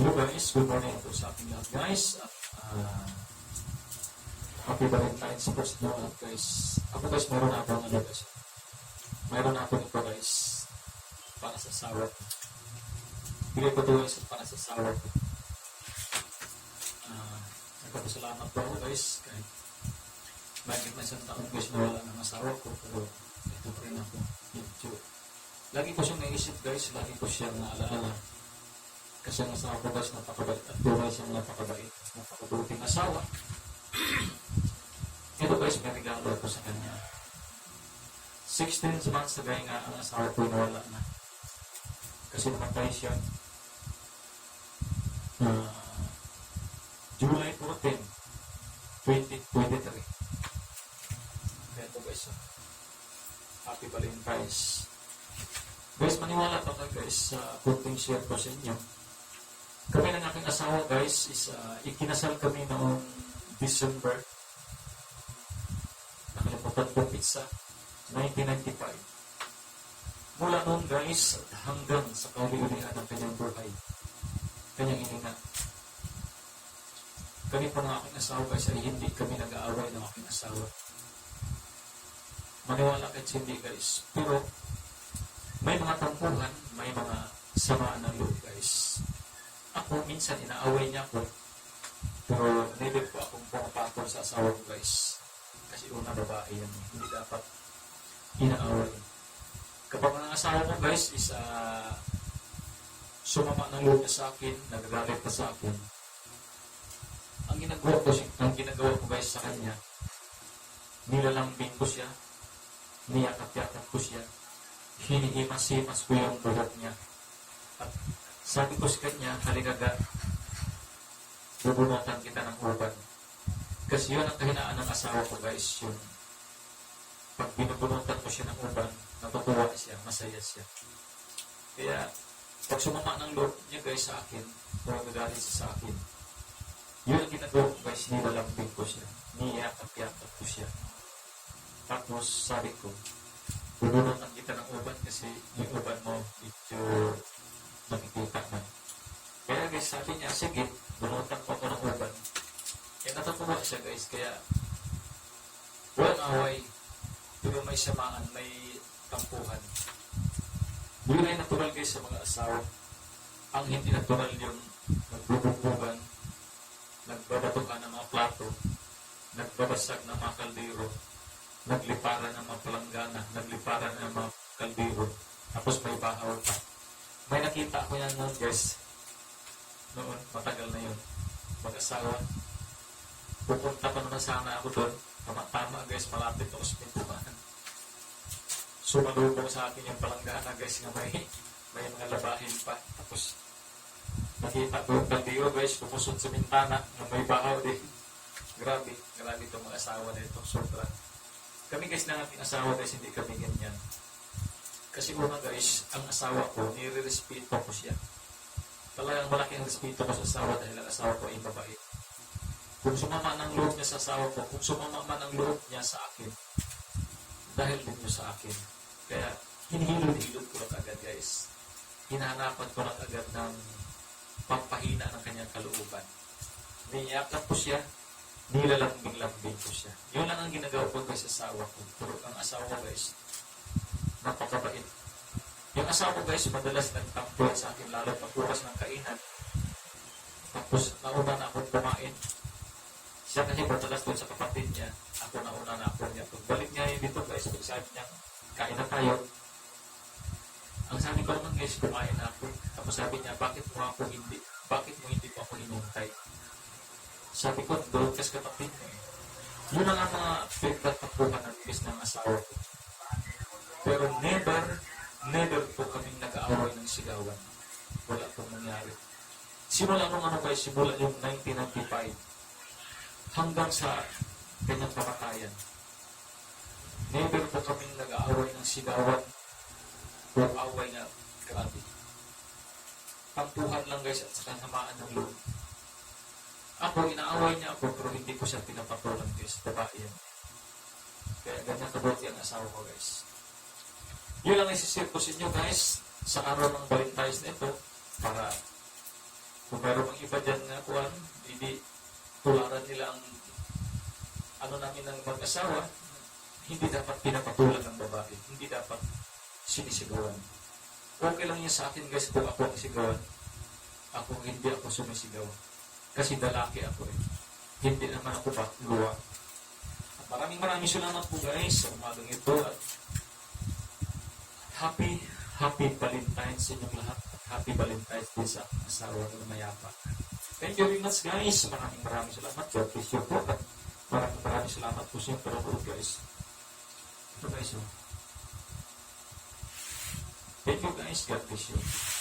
Hello guys, good morning po sa ating lahat guys. At, ah, happy Valentine's sa inyo lahat guys. Ako guys, meron ako ng ano guys. Meron ako nito guys. Para sa ko. Bigay ko ito guys para sa sawa ko. Ah, nagpapasalamat po ako guys. Kahit bakit na isang taon guys nawala ng asawa ko. Pero ito pa rin ako. Lagi ko siyang naisip guys. Lagi ko siyang naalaala. Kasi ang asawa ko guys, napakabait at tunay siyang napakabait, napakabuting asawa. Ito guys, regalo ko sa kanya. 16 months gaya nga ang asawa ko nawala na. Kasi namatay siya. ah, July 14, 2023. Kaya ito guys, happy Valentine's. Guys, maniwala pa kayo guys sa kunting share ko sa inyo. Kami ng aking asawa guys is uh, ikinasal kami noong December. Nakalimutan ko pizza. 1995. Mula noon guys hanggang sa kauli-ulian ng kanyang buhay. Kanyang ininga. Kami po ng aking asawa guys ay hindi kami nag-aaway ng aking asawa. Maniwala kahit hindi guys. Pero may mga tampuhan, may mga samaan ng loob guys. Ako, minsan inaaway niya ako. Pero never po akong pumapatol sa asawa ko guys. Kasi una babae yan. Hindi dapat inaaway. Kapag ang asawa ko guys is ah, sumama ng loob niya sa akin, nagagalit pa sa akin. Ang ginagawa ko, ang ginagawa ko guys sa kanya, nilalambing ko siya, niyakap-yakap ko siya, hinihimas-himas ko yung buhok niya. Sabi ko sa kanya, halikaga, bubunutan kita ng uban. Kasi yun ang kahinaan ng asawa ko guys, yung pag binubunutan ko siya ng uban, natutuwa siya, masaya siya. Kaya, pag sumama ng loob niya guys sa akin, o nagagalit siya sa akin, yun ang ginagawa ko guys, nilalambing ko siya, niyakap-yakap ko siya. Tapos sabi ko, bubunutan kita ng uban kasi yung uban mo medyo guys, sabi niya, sige, bunutan ko ako ng uban. Kaya natutuwa siya guys, kaya walang away, pero may samaan, may tampuhan. Yun ay natural guys sa mga asawa. Ang hindi natural yung nagbubungbugan, nagbabatukan ng mga plato, nagbabasag ng mga kaldero, nagliparan ng mga palanggana, nagliparan ng mga kaldero, tapos may bahaw pa. May nakita ko yan noon, guys. Noon, matagal na yun. Mag-asawa. Pupunta pa naman sana ako doon. Tama-tama, guys, malapit ako sa pintuan. Sumalubong sa akin yung palanggana, guys, nga may, may mga labahin pa. Tapos, nakita ko yung kaldero, guys, pumusot sa bintana, na may bahaw din. Grabe, grabe itong mga asawa nito. Sobra. Kami guys ng ating asawa guys, hindi kami ganyan. Kasi una guys, ang asawa ko, nire-respeto ko siya. Talagang malaki ang respeto ko sa asawa dahil ang asawa ko ay babae. Kung sumama ng loob niya sa asawa ko, kung sumama man ang loob niya sa akin, dahil din niyo sa akin. Kaya, hinihilod-hilod ko lang agad guys. Hinahanapan ko lang agad ng pampahina ng kanyang kalooban. Niyakap ko siya, nilalambing-lambing ko siya. Yun lang ang ginagawa ko sa asawa ko. Pero ang asawa ko guys, napakabait. Yung asawa ko guys, madalas nagtampuan sa akin lalo pag oras ng kainan. Tapos nauna na akong kumain. Siya kasi madalas doon sa kapatid niya. Ako nauna na ako niya. Pagbalik niya yun dito guys, pag sabi niya, kain na tayo. Ang sabi ko naman guys, kumain na ako. Tapos sabi niya, bakit mo ako hindi, bakit mo hindi mo ako inuntay? Sabi ko, doon kas kapatid mo. Yun ang mga pinagtatakbuhan ng bis ng asawa ko. Pero never, never po kaming nag-aaway ng sigawan. Wala pong nangyari. Simula nung ano guys, simula yung 1995 hanggang sa kanyang kamatayan. Never po kaming nag-aaway ng sigawan o away na grabe. Tampuhan lang guys at saka samaan ng loob. Ako, inaaway niya ako, pero hindi ko siya pinapatulan guys. Babae yan. Kaya ganyan kabuti ang asawa ko guys. Yun lang isisir ko sa inyo guys sa araw ng Valentine's na ito para Kung meron pang iba dyan na kuhan, hindi tularan nila ang ano namin ng mag-asawa, hindi dapat pinapatulan ng babae. Hindi dapat sinisigawan. Okay lang yan sa akin guys kung ako ang sigawan. Ako hindi ako sumisigaw. Kasi dalaki ako eh. Hindi naman ako bakluwa. Maraming maraming salamat po guys sa umagang ito at happy, happy Valentine's sa inyong lahat. At happy Valentine's din sa asawa ng mayapa. Thank you very much guys. Maraming maraming salamat. God bless you po. Maraming maraming salamat po sa panonood guys. Ito guys oh. Thank you guys. God bless you.